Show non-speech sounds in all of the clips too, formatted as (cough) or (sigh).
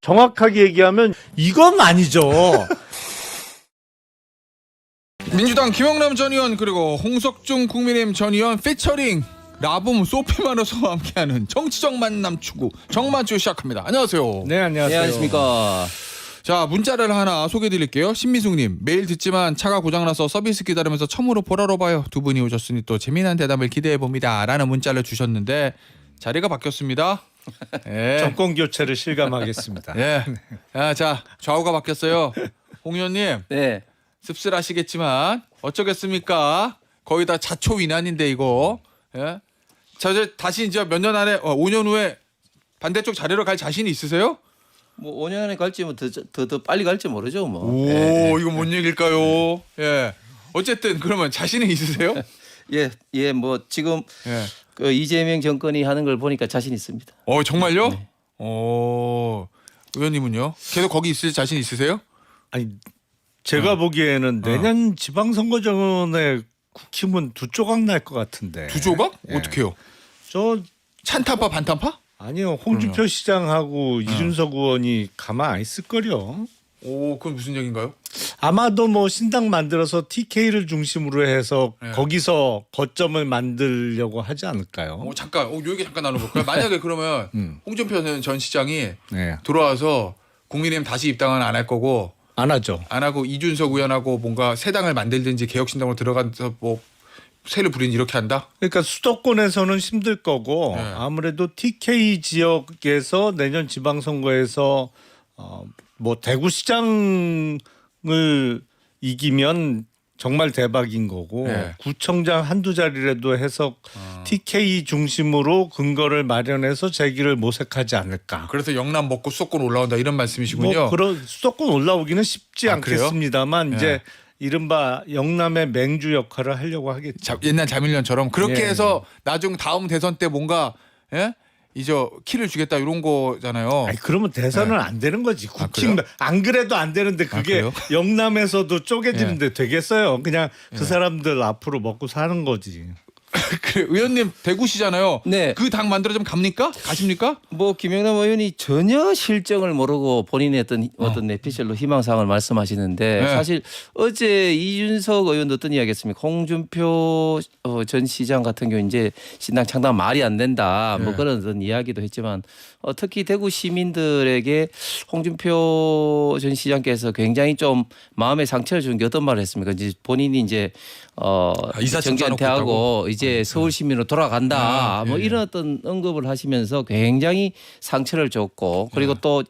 정확하게 얘기하면 이건 아니죠. (laughs) 민주당 김영남 전 의원 그리고 홍석중 국민의힘 전 의원 피처링 라붐 소피마노서와 (laughs) 함께하는 정치적 만남 추구 정만추 시작합니다. 안녕하세요. 네, 안녕하세요. 네, 안녕하십니까. 자 문자를 하나 소개드릴게요. 신미숙님 매일 듣지만 차가 고장나서 서비스 기다리면서 처음으로 보라로 봐요. 두 분이 오셨으니 또 재미난 대답을 기대해 봅니다.라는 문자를 주셨는데 자리가 바뀌었습니다. 예. 정권 교체를 실감하겠습니다. 예. 아, 자 좌우가 바뀌었어요. 홍 의원님 네. 씁쓸하시겠지만 어쩌겠습니까? 거의 다 자초위난인데 이거. 예? 자 이제 다시 이제 몇 년 안에 어, 5년 후에 반대쪽 자리로 갈 자신이 있으세요? 뭐 5년 안에 갈지 뭐더더 더, 더 빨리 갈지 모르죠, 뭐. 오 예, 이거 뭔 얘기일까요? 예. 어쨌든 그러면 자신이 있으세요? (laughs) 예, 예, 뭐 지금 예. 그 이재명 정권이 하는 걸 보니까 자신 있습니다. 어 정말요? 네. 어 의원님은요? 계속 거기 있을 자신 있으세요? 아니 제가 보기에는 내년 지방선거 전에 국힘은 두 조각 날 것 같은데. 두 조각? 예. 어떻게요? 저 찬타파 반타파? 아니요 홍준표 시장하고 이준석 의원이 가만 안 있을 거려. 오 그건 무슨 얘기인가요? 아마도 뭐 신당 만들어서 TK를 중심으로 해서 네. 거기서 거점을 만들려고 하지 않을까요? 어 잠깐 어, 요 얘기 잠깐 나눠볼까요? (laughs) 만약에 그러면 음. 홍준표 전 시장이 네, 들어와서 국민의힘 다시 입당은 안 할 거고 안 하죠. 안 하고 이준석 의원하고 뭔가 새 당을 만들든지 개혁신당으로 들어가서 뭐 새를 부리든지 이렇게 한다? 그러니까 수도권에서는 힘들 거고 네. 아무래도 TK 지역에서 내년 지방선거에서 어, 뭐 대구 시장을 이기면 정말 대박인 거고 네. 구청장 한두 자리라도 해서 아. TK 중심으로 근거를 마련해서 재기를 모색하지 않을까. 그래서 영남 먹고 수도권 올라온다 이런 말씀이시군요. 뭐 그런 수도권 올라오기는 쉽지 아? 않겠습니다만 네. 이제 이른바 영남의 맹주 역할을 하려고 하겠죠. 자, 옛날 자밀련처럼 그렇게 예. 해서 나중 다음 대선 때 뭔가 예? 이제 키를 주겠다 이런 거잖아요. 아니 그러면 대선은 안 되는 거지. 아, 국힘 그래요? 안 그래도 안 되는데 아, 그게 그래요? 영남에서도 쪼개지는데 되겠어요. 그냥 예. 그 사람들 앞으로 먹고 사는 거지. (laughs) 그래, 의원님 대구시잖아요. 네. 그 당 만들어지면 갑니까? 가십니까? 뭐 김영남 의원이 전혀 실정을 모르고 본인의 어떤 어떤 내피셜로 희망사항을 말씀하시는데 네. 사실 어제 이준석 의원도 어떤 이야기했습니까? 홍준표 어, 전 시장 같은 경우 이제 신당 창당 말이 안 된다 뭐 네. 그런 어떤 이야기도 했지만 어, 특히 대구 시민들에게 홍준표 전 시장께서 굉장히 좀 마음에 상처를 준 게 어떤 말을 했습니까? 이제 본인이 이제 어 아, 이사짐 싸놓고 정견퇴하고 이제 서울 시민으로 돌아간다 아, 뭐 예. 이런 어떤 언급을 하시면서 굉장히 상처를 줬고 그리고 네. 또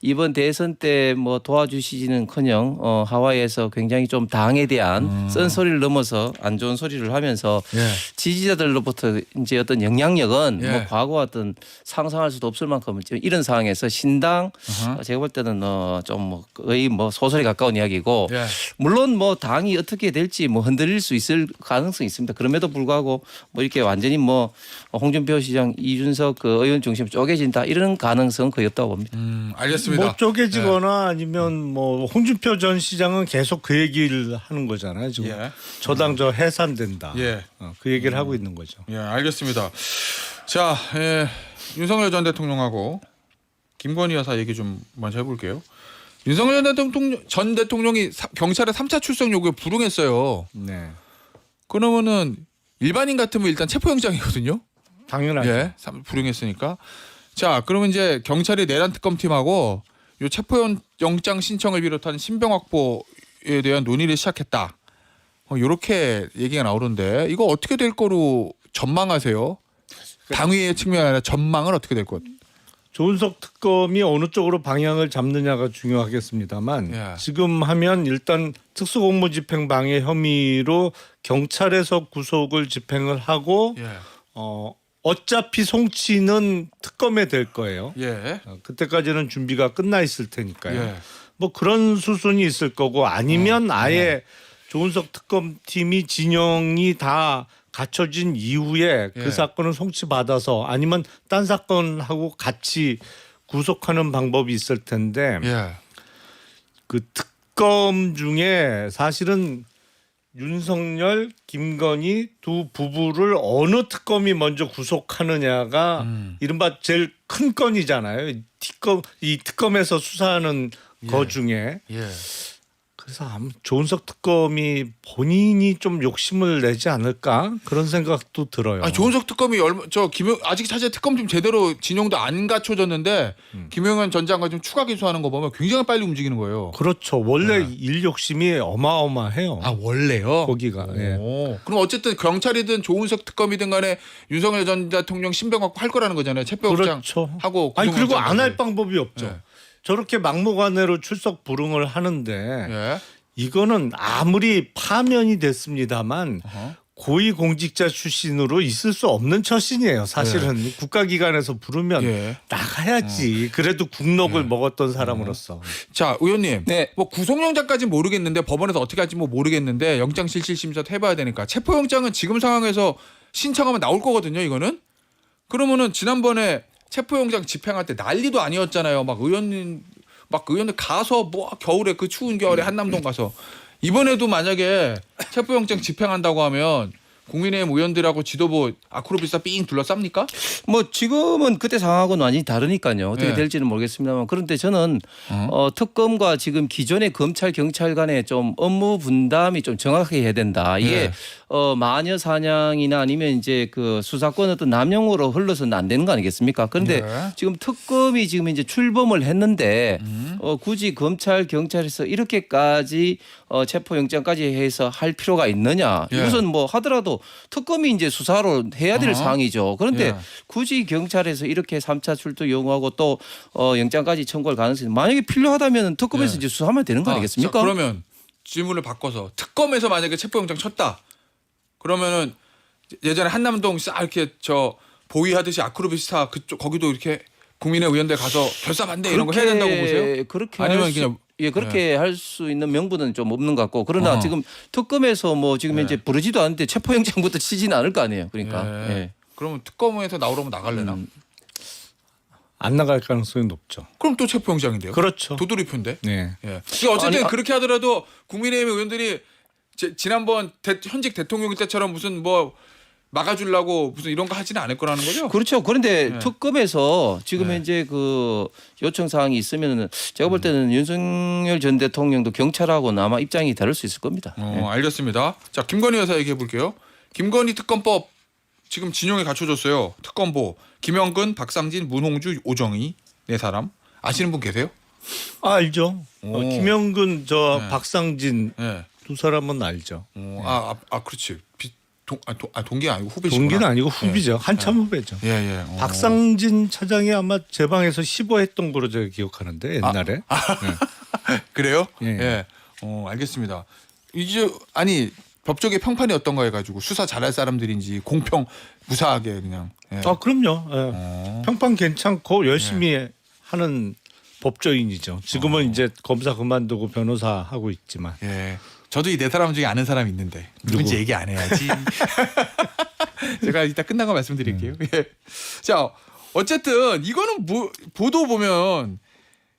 이번 대선 때 뭐 도와주시지는커녕 어 하와이에서 굉장히 좀 당에 대한 음. 쓴소리를 넘어서 안 좋은 소리를 하면서 예. 지지자들로부터 이제 어떤 영향력은 예. 뭐 과거와 어떤 상상할 수도 없을 만큼 지금 이런 상황에서 신당 어허. 어, 제가 볼 때는 어좀뭐 거의 뭐 소설에 가까운 이야기고 예. 물론 뭐 당이 어떻게 될지 뭐 흔들릴 수 있을 가능성이 있습니다. 그럼에도 불구하고 뭐 이렇게 완전히 뭐 홍준표 시장 이준석 그 의원 중심 쪼개진다 이런 가능성은 거의 없다고 봅니다. 음, 알겠습니다. 뭐 쪼개지거나 네. 아니면 뭐 홍준표 전 시장은 계속 그 얘기를 하는 거잖아요. 지금 예. 저당 저 해산된다. 예. 어, 그 얘기를 하고 있는 거죠. 예, 알겠습니다. 자, 예, 윤석열 전 대통령하고 김건희 여사 얘기 좀 먼저 해볼게요. 윤석열 전 대통령, 전 대통령이 사- 경찰의 3차 출석 요구에 불응했어요. 네. 그러면은 일반인 같으면 일단 체포영장이거든요. 당연하죠. 예, 삼- 불응했으니까. 자, 그러면 이제 경찰이 내란 특검팀하고 요 체포영장 신청을 비롯한 신병 확보에 대한 논의를 시작했다. 어, 요렇게 얘기가 나오는데 이거 어떻게 될 거로 전망하세요? 당위의 측면 아니라 전망은 어떻게 될 것? 조은석 특검이 어느 쪽으로 방향을 잡느냐가 중요하겠습니다만 예. 지금 하면 일단 특수공무집행 방해 혐의로 경찰에서 구속을 집행을 하고 예, 어 어차피 송치는 특검에 될 거예요. 예, 어, 그때까지는 준비가 끝나 있을 테니까요. 예. 뭐 그런 수순이 있을 거고 아니면 아예 조은석 특검팀이 진영이 다 갖춰진 이후에 예. 그 사건을 송치받아서 아니면 딴 사건하고 같이 구속하는 방법이 있을 텐데 예. 그 특검 중에 사실은 윤석열, 김건희 두 부부를 어느 특검이 먼저 구속하느냐가 음. 이른바 제일 큰 건이잖아요. 이 특검 이 특검에서 수사하는 거 중에 예. 그래서 아무 조은석 특검이 본인이 좀 욕심을 내지 않을까 그런 생각도 들어요. 아 조은석 특검이 얼마 저 김영 아직 사실 특검 좀 제대로 진영도 안 갖춰졌는데 음. 김영현 전 장관 좀 추가 기소하는 거 보면 굉장히 빨리 움직이는 거예요. 그렇죠. 원래 네. 일 욕심이 어마어마해요. 아 원래요? 거기가. 예. 오. 그럼 어쨌든 경찰이든 조은석 특검이든 간에 윤석열 전 대통령 신병 할 거라는 거잖아요. 체포영장 그렇죠. 하고 아니 그리고 안 할. 방법이 없죠. 예. 저렇게 막무가내로 출석 불응을 하는데 예. 이거는 아무리 파면이 됐습니다만 어허. 고위 공직자 출신으로 있을 수 없는 처신이에요. 사실은 국가기관에서 부르면 예. 나가야지. 그래도 국록을 먹었던 사람으로서. 자 의원님. 네. 뭐 구속영장까지 모르겠는데 법원에서 어떻게 할지 뭐 모르겠는데 영장 실질 심사도 해봐야 되니까 체포영장은 지금 상황에서 신청하면 나올 거거든요. 이거는 그러면은 지난번에 체포영장 집행할 때 난리도 아니었잖아요. 막 의원님 막 의원들 가서 뭐 겨울에 그 추운 겨울에 한남동 가서 이번에도 만약에 체포영장 집행한다고 하면 국민의힘 의원들하고 지도부 아크로비스타 삥 둘러쌉니까? 뭐 지금은 그때 상황하고는 완전히 다르니까요. 어떻게 네. 될지는 모르겠습니다만 그런데 저는 어. 어, 특검과 지금 기존의 검찰 경찰 간의 좀 업무 분담이 좀 정확하게 해야 된다. 이게 네. 어, 마녀 사냥이나 아니면 이제 그 수사권 어떤 남용으로 흘러서는 안 되는 거 아니겠습니까? 그런데 네. 지금 특검이 지금 이제 출범을 했는데 음. 어, 굳이 검찰 경찰에서 이렇게까지 어, 체포영장까지 해서 할 필요가 있느냐? 예. 이것은 뭐 하더라도 특검이 이제 수사로 해야 될 어허. 사항이죠. 그런데 예. 굳이 경찰에서 이렇게 삼차 출두 요구하고 또 어, 영장까지 청구할 가능성이 만약에 필요하다면 특검에서 예. 이제 수사하면 되는 거 아, 아니겠습니까? 자, 그러면 질문을 바꿔서 특검에서 만약에 체포영장 쳤다. 그러면은 예전에 한남동 싹 이렇게 저 보위하듯이 아크로비스타 그쪽 거기도 이렇게 국민의 의원들 가서 결사 반대 이런 거 해야 된다고 보세요? 그렇게 아니면 할 수, 그냥- 예 그렇게 할 수 있는 명분은 좀 없는 것 같고 그러나 어. 지금 특검에서 뭐 지금 네. 이제 부르지도 않는데 체포영장부터 치지는 않을 거 아니에요. 그러니까 예. 예. 그러면 특검에서 나오려면 나갈래나? 음. 안 나갈 가능성이 높죠. 그럼 또 체포영장인데요. 그렇죠. 도돌이표인데. 네. 예. 그러니까 어쨌든 아니, 아- 그렇게 하더라도 국민의힘 의원들이 제- 지난번 대- 현직 대통령 때처럼 무슨 뭐 막아주려고 무슨 이런 거 하지는 않을 거라는 거죠. 그렇죠. 그런데 네. 특검에서 지금 네. 현재 그 요청 사항이 있으면은 제가 볼 때는 윤석열 전 대통령도 경찰하고는 아마 입장이 다를 수 있을 겁니다. 어, 예. 알겠습니다. 자, 김건희 여사 얘기해 볼게요. 김건희 특검법 지금 진영이 갖춰졌어요. 특검보 김영근, 박상진, 문홍주, 오정희 네 사람 아시는 분 계세요? 아, 알죠. 어, 오. 김영근 저 네. 박상진 예. 두 사람은 알죠. 어, 아, 아, 아, 그렇지. 비, 동, 아, 동, 아, 동기 아니고 후배시구나. 동기는 아니고 후비죠. 한참 후배죠. 예, 예. 어. 박상진 차장이 아마 제 방에서 15했던 거로 제가 기억하는데 옛날에 (laughs) 그래요? 예. 예. 어, 알겠습니다. 이제 아니 법조계 평판이 어떤가 해가지고 수사 잘할 사람들인지 공평 무사하게 그냥. 예. 아 그럼요. 예. 어. 평판 괜찮고 열심히 하는 법조인이죠. 지금은 이제 검사 그만두고 변호사 하고 있지만 예. 저도 이 네 사람 중에 아는 사람이 있는데 누군지 누구? 얘기 안 해야지. (laughs) 제가 이따 끝나고 말씀드릴게요. 예. 자, 어쨌든 이거는 뭐, 보도 보면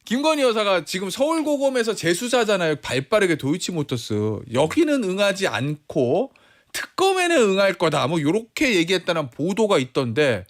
김건희 여사가 지금 서울고검에서 재수사잖아요. 발빠르게 도이치 모터스 여기는 응하지 않고 특검에는 응할 거다. 뭐 이렇게 얘기했다는 보도가 있던데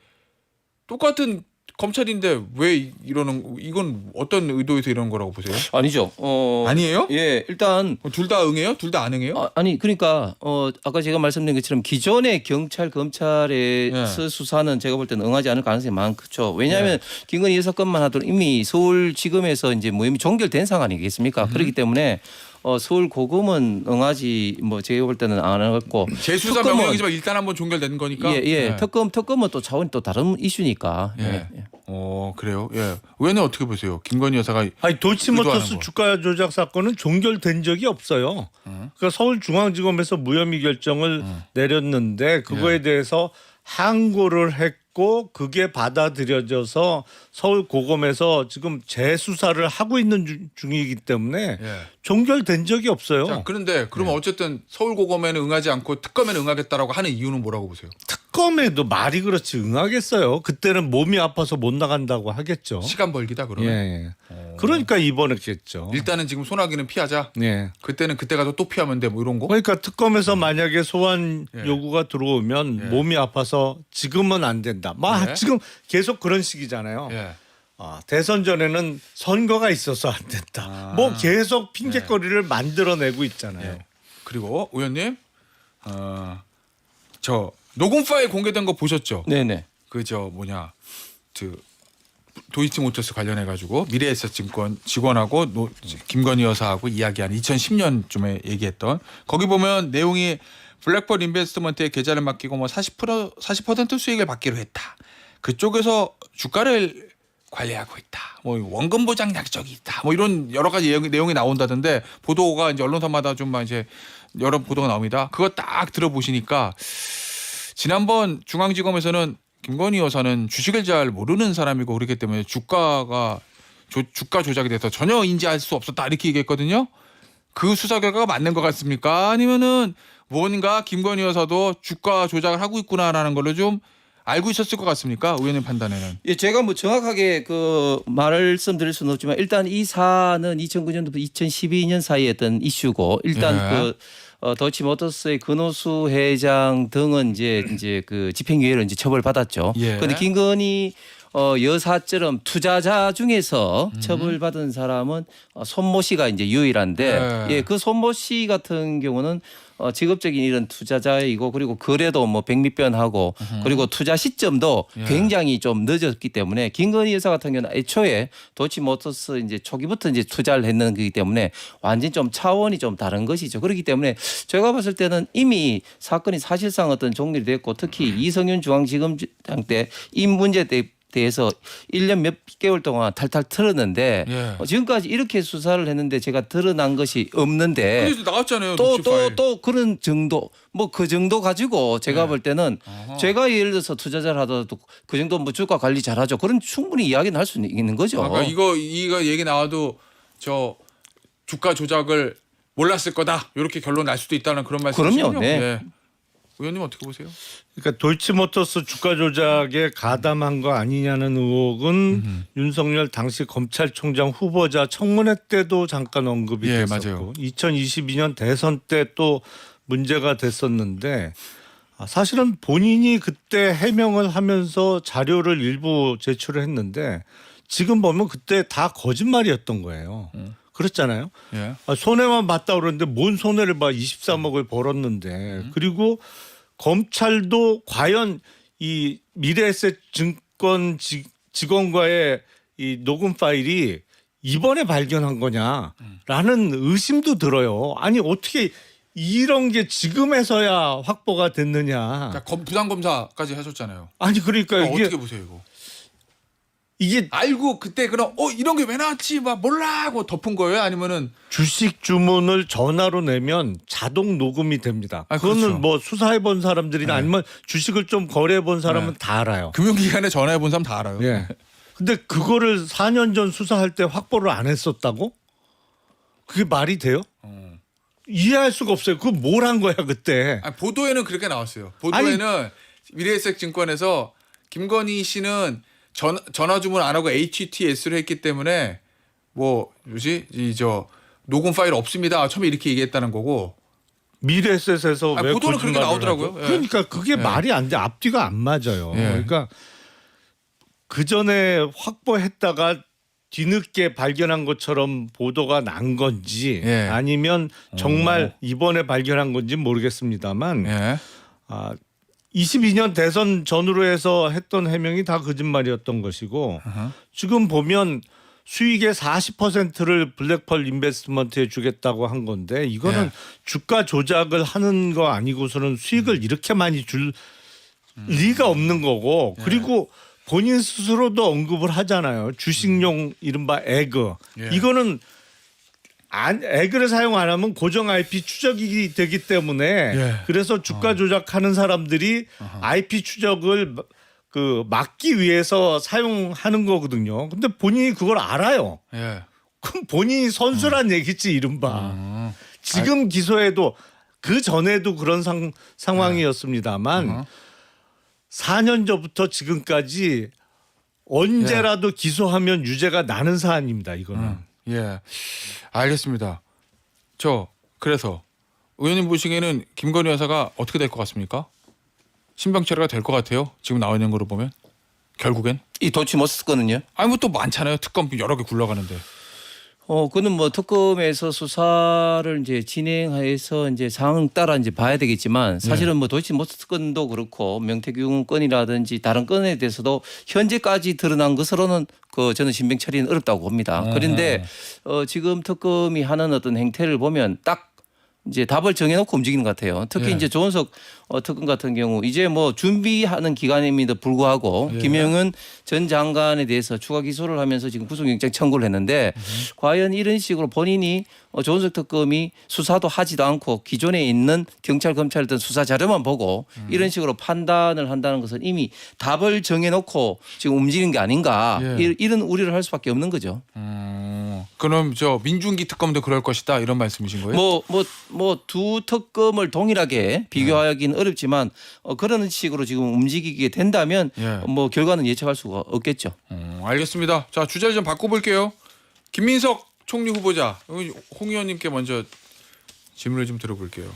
똑같은 검찰인데 왜 이- 이러는 이건 어떤 의도에서 이런 거라고 보세요? 아니죠. 어, 아니에요? 예, 일단 둘 다 응해요? 둘 다 안 응해요? 아, 아니 그러니까 어 아까 제가 말씀드린 것처럼 기존의 경찰 검찰에서 예. 수사는 제가 볼 때는 응하지 않을 가능성이 많죠. 왜냐하면 김건희 여사 건만 하더라도 이미 서울지검에서 이제 모임이 종결된 상황 아니겠습니까? 그렇기 때문에 어 서울 고검은 응하지 뭐 제가 볼 때는 안 하겠고 재수사 특검은- 명령이지만 일단 한번 종결된 거니까. 예, 예. 네. 특검 특검은 또 차원이 또 다른 이슈니까. 예. 예. 예. 어 그래요. 예. 의원님 어떻게 보세요? 김건희 여사가 아니 의도하는 도이치모터스 거. 주가 조작 사건은 종결된 적이 없어요. 그러니까 서울중앙지검에서 무혐의 결정을 내렸는데 그거에 대해서 항고를 했고 그게 받아들여져서 서울 고검에서 지금 재수사를 하고 있는 주- 중이기 때문에 예. 종결된 적이 없어요. 자 그런데 그러면 어쨌든 서울 고검에는 응하지 않고 특검에는 응하겠다라고 하는 이유는 뭐라고 보세요? 특검에도 말이 그렇지 응하겠어요. 그때는 몸이 아파서 못 나간다고 하겠죠. 시간 벌기다 예, 그러면. 예. 어. 그러니까 입원했겠죠. 일단은 지금 소나기는 피하자. 네. 그때는 그때 가서 또 피하면 돼. 뭐 이런 거. 그러니까 특검에서 만약에 소환 예. 요구가 들어오면 예. 몸이 아파서 지금은 안 된다. 막 예. 지금 계속 그런 식이잖아요. 예. 아, 대선 전에는 선거가 있어서 안 된다. 아. 뭐 계속 핑계거리를 만들어내고 있잖아요. 예. 그리고 의원님, 어, 저 녹음 파일 공개된 거 보셨죠? 네네. 그저 뭐냐, 그 도이치모터스 관련해 가지고 미래에셋증권 직원하고 노, 김건희 여사하고 이야기한 2010년쯤에 얘기했던 거기 보면 내용이 블랙펄 인베스트먼트에 계좌를 맡기고 뭐 40% 40% 수익을 받기로 했다. 그쪽에서 주가를 관리하고 있다. 뭐 원금 보장 약속이 있다. 뭐 이런 여러 가지 내용이, 내용이 나온다던데 보도가 이제 언론사마다 좀막 이제 여러 보도가 나옵니다. 그거 딱 들어보시니까 지난번 중앙지검에서는 김건희 여사는 주식을 잘 모르는 사람이고 그렇기 때문에 주가가 조- 주가 조작이 돼서 전혀 인지할 수 없었다 이렇게 얘기했거든요. 그 수사 결과가 맞는 것 같습니까? 아니면은 뭔가 김건희 여사도 주가 조작을 하고 있구나라는 걸로 좀 알고 있었을 것 같습니까? 의원님 판단에는. 예, 제가 뭐 정확하게 그 말씀드릴 수는 없지만 일단 이 사안은 2009년부터 2012년 사이에 했던 이슈고 일단 예. 그 어, 더치 모터스의 근호수 회장 등은 이제 이제 그 집행유예를 이제 처벌받았죠. 예. 그런데 김건희 어, 여사처럼 투자자 중에서 음. 처벌받은 사람은 어, 손모 씨가 이제 유일한데 예. 예, 그 손모 씨 같은 경우는 어, 직업적인 이런 투자자이고 그리고 거래도 뭐 백미변하고 그리고 투자 시점도 예. 굉장히 좀 늦었기 때문에 김건희 여사 같은 경우는 애초에 도치모터스 이제 초기부터 이제 투자를 했는 거기 때문에 완전 좀 차원이 좀 다른 것이죠. 그렇기 때문에 제가 봤을 때는 이미 사건이 사실상 어떤 종결이 됐고 특히 이성윤 중앙지검장 때 이 문제 때 대해서 1년 몇 개월 동안 탈탈 털었는데 예. 어, 지금까지 이렇게 수사를 했는데 제가 드러난 것이 없는데 근데 나왔잖아요. 또 녹취 또 파일. 또 그런 정도 뭐 그 정도 가지고 제가 네. 볼 때는 어허. 제가 예를 들어서 투자자를 하더라도 그 정도 뭐 주가 관리 잘하죠. 그런 충분히 이야기는 할 수 있는 거죠. 아까 이거 이거 얘기 나와도 저 주가 조작을 몰랐을 거다 이렇게 결론 날 수도 있다는 그런 말씀이시죠? 그럼요, 네. 예. 의원님 어떻게 보세요? 그러니까 도이치모터스 주가 조작에 가담한 거 아니냐는 의혹은 윤석열 당시 검찰총장 후보자 청문회 때도 잠깐 언급이 예, 됐었고 맞아요. 2022년 대선 때 또 문제가 됐었는데 아, 사실은 본인이 그때 해명을 하면서 자료를 일부 제출을 했는데 지금 보면 그때 다 거짓말이었던 거예요. 그렇잖아요. 예. 아, 손해만 봤다 그러는데 뭔 손해를 봐 23억을 벌었는데 그리고 검찰도 과연 이 미래에셋 증권 지- 직원과의 이 녹음 파일이 이번에 발견한 거냐라는 의심도 들어요. 아니 어떻게 이런 게 지금에서야 확보가 됐느냐? 그러니까 검, 부당 검사까지 하셨잖아요. 아니 그러니까 어, 이게 어떻게 보세요 이거? 이게 알고 그때 그럼 어 이런 게 왜 나왔지 막 몰라 하고 덮은 거예요? 아니면은 주식 주문을 전화로 내면 자동 녹음이 됩니다. 아, 그거는 그렇죠. 뭐 수사해 본 사람들이나 네. 아니면 주식을 좀 거래해 본 사람은 네. 다 알아요. 금융기관에 전화해 본 사람 다 알아요. 예. 근데 그거를 4년 전 수사할 때 확보를 안 했었다고? 그게 말이 돼요? 어. 이해할 수가 없어요. 그거 뭘한 거야 그때? 아니, 보도에는 그렇게 나왔어요. 보도에는 미래에셋 증권에서 김건희 씨는 전, 전화 주문 안 하고 HTS를 했기 때문에 뭐 뭐지 이 저 녹음 파일 없습니다. 처음에 이렇게 얘기했다는 거고 미래에셋에서 아니, 왜 보도는 그렇게 나오더라고요. 예. 그러니까 그게 예. 말이 안 돼. 앞뒤가 안 맞아요. 예. 그러니까 그 전에 확보했다가 뒤늦게 발견한 것처럼 보도가 난 건지 예. 아니면 정말 이번에 발견한 건지 모르겠습니다만 예. 아, 22년 대선 전후로 해서 했던 해명이 다 거짓말이었던 것이고 어허. 지금 보면 수익의 40%를 블랙펄 인베스트먼트에 주겠다고 한 건데 이거는 예. 주가 조작을 하는 거 아니고서는 수익을 이렇게 많이 줄 리가 없는 거고 그리고 본인 스스로도 언급을 하잖아요. 주식용 이른바 에그. 예. 이거는 안, 에그를 사용 안 하면 고정 IP 추적이 되기 때문에 예. 그래서 주가 조작하는 사람들이 IP 추적을 마- 그 막기 위해서 사용하는 거거든요. 근데 본인이 그걸 알아요. 예. 그럼 본인이 선수란 얘기지 이른바. 음. 지금 기소해도 그 전에도 그런 상, 상황이었습니다만 어허. 4년 전부터 지금까지 언제라도 기소하면 유죄가 나는 사안입니다. 이거는. 예, 알겠습니다. 저 그래서 의원님 보시기에는 김건희 여사가 어떻게 될 것 같습니까? 신병 처리가 될 것 같아요. 지금 나와 있는 거로 보면 결국엔 이 도치 못 썼거든요. 아니 뭐 또 많잖아요. 특검 여러 개 굴러가는데. 어, 그는 뭐 특검에서 수사를 이제 진행해서 이제 상황 따라 이제 봐야 되겠지만 사실은 뭐 도치 모스 건도 그렇고 명태균 건이라든지 다른 건에 대해서도 현재까지 드러난 것으로는 그 저는 신병 처리는 어렵다고 봅니다. 그런데 어, 지금 특검이 하는 어떤 행태를 보면 딱 이제 답을 정해놓고 움직이는 것 같아요. 특히 예. 이제 조은석 어, 특검 같은 경우 이제 뭐 준비하는 기간임에도 불구하고 예. 김영은 전 장관에 대해서 추가 기소를 하면서 지금 구속영장 청구를 했는데 과연 이런 식으로 본인이 어, 조은석 특검이 수사도 하지도 않고 기존에 있는 경찰 검찰 등 수사 자료만 보고 음. 이런 식으로 판단을 한다는 것은 이미 답을 정해놓고 지금 움직이는 게 아닌가 예. 이- 이런 우려를 할 수밖에 없는 거죠. 음, 그럼 저 민중기 특검도 그럴 것이다 이런 말씀이신 거예요? 뭐 뭐 뭐 두 특검을 동일하게 비교하기는 어렵지만 어, 그런 식으로 지금 움직이게 된다면 예. 뭐 결과는 예측할 수가 없겠죠. 음, 알겠습니다. 자 주제를 좀 바꿔볼게요. 김민석 총리 후보자 여기 홍 의원님께 먼저 질문을 좀 들어볼게요.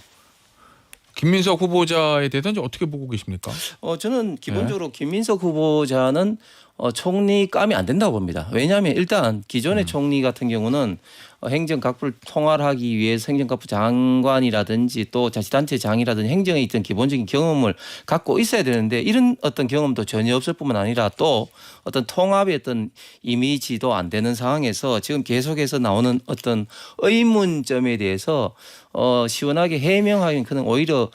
김민석 후보자에 대해서 이제 어떻게 보고 계십니까? 어 저는 기본적으로 네. 김민석 후보자는 어, 총리감이 안 된다고 봅니다. 왜냐하면 일단 음. 기존의 총리 같은 경우는 어, 행정각부를 통할하기 위해서 행정각부 장관이라든지 또 자치단체 장이라든지 행정에 있던 기본적인 경험을 갖고 있어야 되는데 이런 어떤 경험도 전혀 없을 뿐만 아니라 또 어떤 통합의 어떤 이미지도 안 되는 상황에서 지금 계속해서 나오는 어떤 의문점에 대해서 어, 시원하게 해명하기는 그는 오히려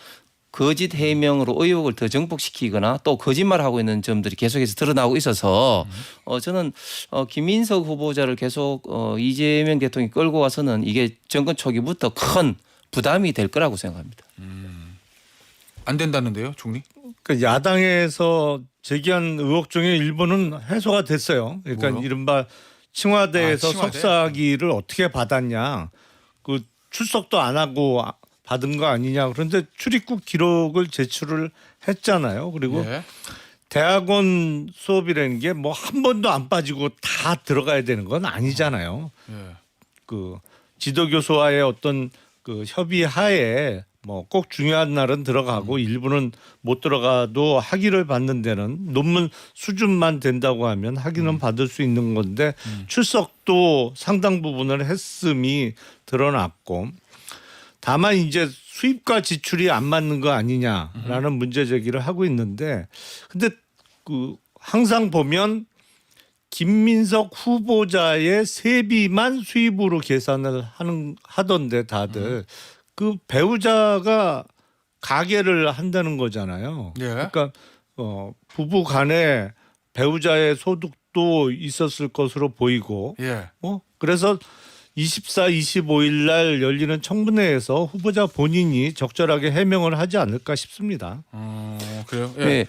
거짓 해명으로 의혹을 더 증폭시키거나 또 거짓말하고 있는 점들이 계속해서 드러나고 있어서 어 저는 어 김민석 후보자를 계속 어 이재명 대통령이 끌고 와서는 이게 정권 초기부터 큰 부담이 될 거라고 생각합니다. 안 된다는데요, 총리? 그 야당에서 제기한 의혹 중에 일부는 해소가 됐어요. 그러니까 뭐요? 이른바 청와대에서 아, 청와대? 석사기를 어떻게 받았냐. 그 출석도 안 하고 아- 받은 거 아니냐. 그런데 출입국 기록을 제출을 했잖아요. 그리고 예. 대학원 수업이라는 게 뭐 한 번도 안 빠지고 다 들어가야 되는 건 아니잖아요. 예. 그 지도 교수와의 어떤 그 협의 하에 뭐 꼭 중요한 날은 들어가고 일부는 못 들어가도 학위를 받는 데는 논문 수준만 된다고 하면 학위는 받을 수 있는 건데 출석도 상당 부분을 했음이 드러났고 다만 이제 수입과 지출이 안 맞는 거 아니냐라는 문제 제기를 하고 있는데 근데 그 항상 보면 김민석 후보자의 세비만 수입으로 계산을 하는 하던데 다들 그 배우자가 가게를 한다는 거잖아요. 예. 그러니까 어 부부 간에 배우자의 소득도 있었을 것으로 보이고 예. 어 그래서 24, 25일 날 열리는 청문회에서 후보자 본인이 적절하게 해명을 하지 않을까 싶습니다. 어, 그래요? 예. 네.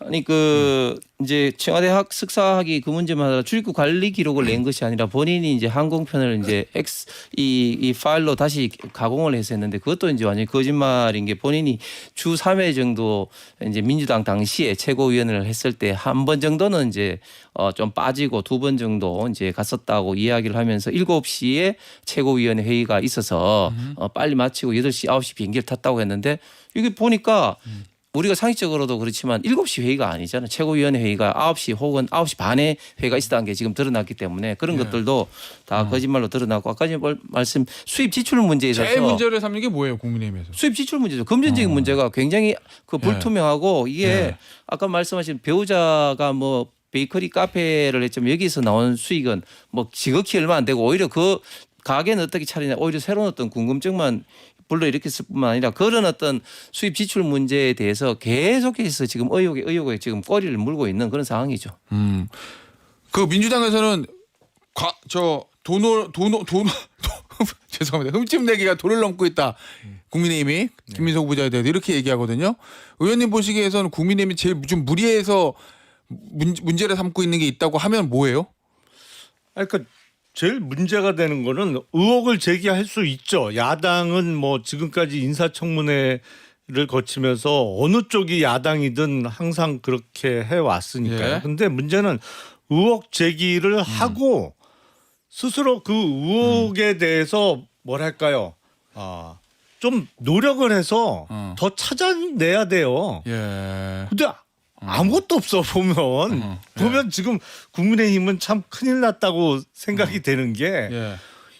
아니 그 이제 청와대 학 석사학위 그 문제마다 출입국 관리 기록을 낸 것이 아니라 본인이 이제 항공편을 이제 X 이, 이 파일로 다시 가공을 해서 했는데 그것도 이제 완전히 거짓말인 게 본인이 주 3회 정도 이제 민주당 당시에 최고위원을 했을 때 한 번 정도는 이제 어좀 빠지고 두 번 정도 이제 갔었다고 이야기를 하면서 7시에 최고위원회 회의가 있어서 어 빨리 마치고 8시 9시 비행기를 탔다고 했는데 이게 보니까 우리가 상식적으로도 그렇지만 7시 회의가 아니잖아요. 최고위원회 회의가 9시 혹은 9시 반에 회의가 있었다는 게 지금 드러났기 때문에 그런 예. 것들도 다 거짓말로 드러나고 아까 전에 말- 말씀 수입 지출 문제에 있어서 제일 문제를 삼는 게 뭐예요, 국민의힘에서? 수입 지출 문제죠. 금전적인 문제가 굉장히 그 불투명하고 이게 예. 아까 말씀하신 배우자가 뭐 베이커리 카페를 했지만 여기서 나온 수익은 뭐 지극히 얼마 안 되고 오히려 그 가게는 어떻게 차리냐 오히려 새로운 어떤 궁금증만 불러일으켰을 뿐만 아니라 그런 어떤 수입 지출 문제에 대해서 계속해서 지금 의혹에 의혹에 지금 꼬리를 물고 있는 그런 상황이죠. 음. 그 민주당에서는 과, 저 돈을 돈을 돈 죄송합니다. 흠집 내기가 돈을 넘고 있다. 국민의힘이 김민석 후보자에 대해서 이렇게 얘기하거든요. 의원님 보시기에서는 국민의힘이 제일 좀 무리해서 문, 문제를 삼고 있는 게 있다고 하면 뭐예요? 아니, 그러니까 제일 문제가 되는 거는 의혹을 제기할 수 있죠. 야당은 뭐 지금까지 인사청문회 를 거치면서 어느 쪽이 야당이든 항상 그렇게 해 왔으니까요. 예. 근데 문제는 의혹 제기를 하고 스스로 그 의혹에 대해서 뭐랄까요? 아, 좀 노력을 해서 어. 더 찾아내야 돼요. 예. 근데 아무것도 없어 보면 어, 예. 보면 지금 국민의힘은 참 큰일 났다고 생각이 되는 게 예.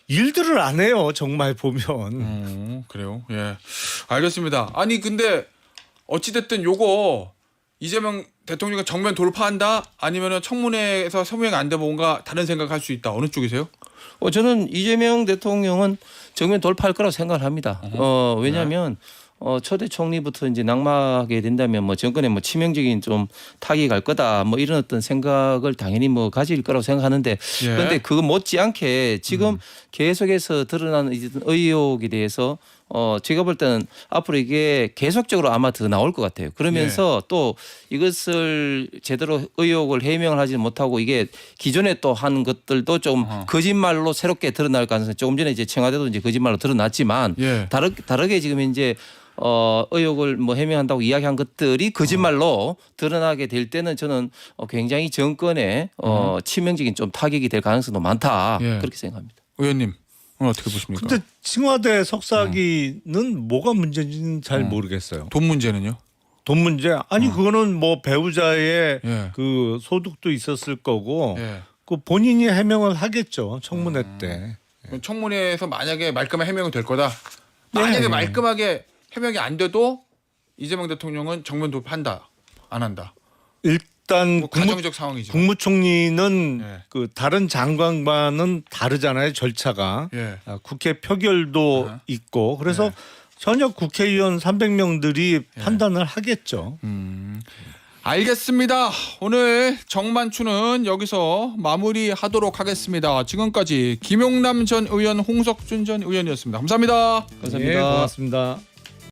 일들을 안 해요 정말 보면 음, 그래요. 예. 알겠습니다. 아니 근데 어찌 됐든 요거 이재명 대통령이 정면 돌파한다 아니면은 청문회에서 서명이 안 되면 뭔가 다른 생각할 수 있다. 어느 쪽이세요? 어, 저는 이재명 대통령은 정면 돌파할 거라고 생각을 합니다. 어, 왜냐하면 어, 초대 총리부터 이제 낙마하게 된다면 뭐 정권에 뭐 치명적인 좀 타격이 갈 거다 뭐 이런 어떤 생각을 당연히 뭐 가질 거라고 생각하는데 예. 그런데 그거 못지않게 지금 계속해서 드러나는 이 의혹에 대해서 어 제가 볼 때는 앞으로 이게 계속적으로 아마 더 나올 것 같아요. 그러면서 또 이것을 제대로 의혹을 해명을 하지 못하고 이게 기존에 또 한 것들도 좀 어허. 거짓말로 새롭게 드러날 가능성이 조금 전에 이제 청와대도 이제 거짓말로 드러났지만 예. 다르, 다르게 지금 이제 어, 의혹을 뭐 해명한다고 이야기한 것들이 거짓말로 드러나게 될 때는 저는 어, 굉장히 정권에 어, 치명적인 좀 타격이 될 가능성도 많다 예. 그렇게 생각합니다. 의원님 어떻게 보십니까? 근데 청와대 석사기는 뭐가 문제인지는 잘 음. 모르겠어요 돈 문제는요? 돈 문제 아니 그거는 뭐 배우자의 예. 그 소득도 있었을 거고 예. 그 본인이 해명을 하겠죠 청문회 때 청문회에서 만약에 말끔한 해명이 될 거다. 만약에 네. 말끔하게 해명이 안 돼도 이재명 대통령은 정면 돌파한다. 안 한다. 일 단 뭐 국무, 가정적 상황이죠. 국무총리는 예. 그 다른 장관과는 다르잖아요 절차가 예. 아, 국회 표결도 아하. 있고 그래서 네. 전혀 국회의원 300명들이 판단을 하겠죠. 음. 알겠습니다. 오늘 정만추는 여기서 마무리하도록 하겠습니다. 지금까지 김용남 전 의원, 홍석준 전 의원이었습니다. 감사합니다. 감사합니다. 예, 고맙습니다.